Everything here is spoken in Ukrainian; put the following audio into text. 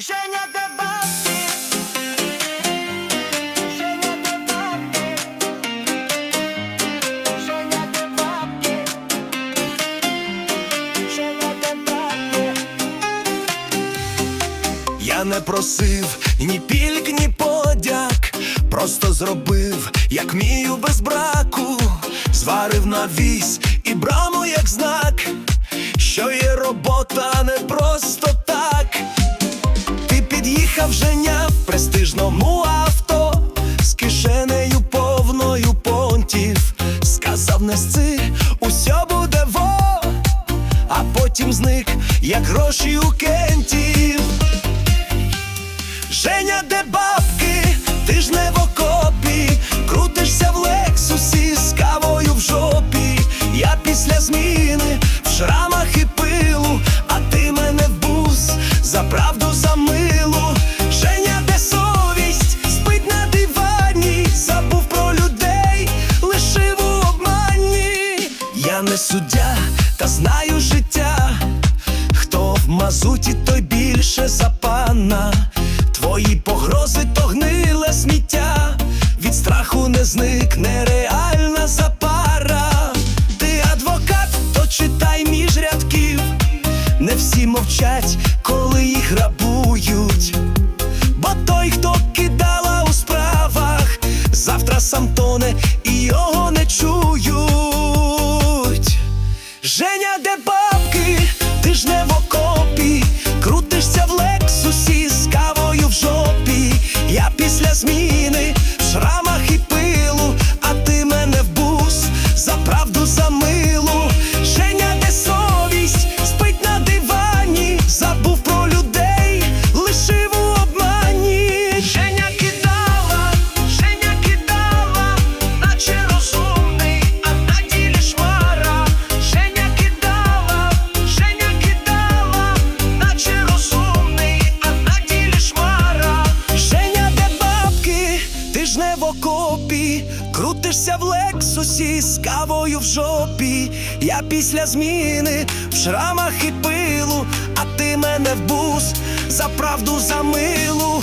Женя де бабки? Женя де бабки? Женя де бабки? Женя де бабки? Я не просив ні пільк, ні подяк, просто зробив, як мію без браку, зварив на вісь і браму як знак, що є робота не просто під'їхав женя в престижному авто з кишенею повною понтів. Сказав нести, усьо буде во, а потім зник, як гроші у кентів. Не суддя, та знаю життя. Хто в мазуті, той більше за пана. Твої погрози то гниле сміття. Від страху не зникне реальна запара. Ти адвокат, то читай між рядків. Не всі мовчать, коли їх грабують. Бо той, хто кидала у справах, завтра сам тоне і його не чують. Я після крутишся в лексусі з кавою в жопі. Я після зміни в шрамах і пилу, а ти мене в бус за правду за милу.